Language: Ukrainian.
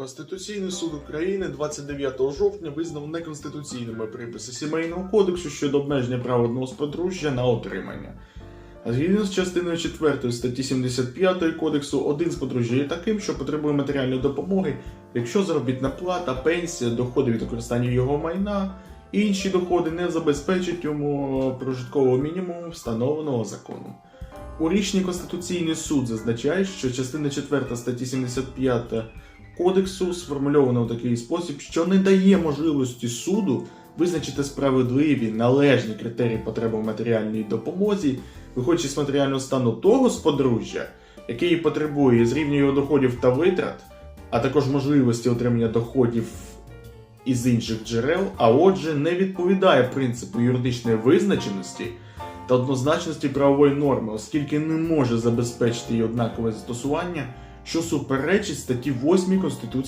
Конституційний суд України 29 жовтня визнав неконституційними приписи сімейного кодексу щодо обмеження права одного з подружжя на отримання. Згідно з частиною 4 статті 75 кодексу, один з подружжя є таким, що потребує матеріальної допомоги, якщо заробітна плата, пенсія, доходи від використання його майна, і інші доходи не забезпечать йому прожиткового мінімуму, встановленого законом. У рішенні Конституційний суд зазначає, що частина 4 статті 75 кодексу сформульовано в такий спосіб, що не дає можливості суду визначити справедливі належні критерії потреби в матеріальній допомозі, виходячи з матеріального стану того з подружжя, який потребує з рівня його доходів та витрат, а також можливості отримання доходів із інших джерел, а отже, не відповідає принципу юридичної визначеності та однозначності правової норми, оскільки не може забезпечити її однакове застосування, що суперечить статті 8 Конституції.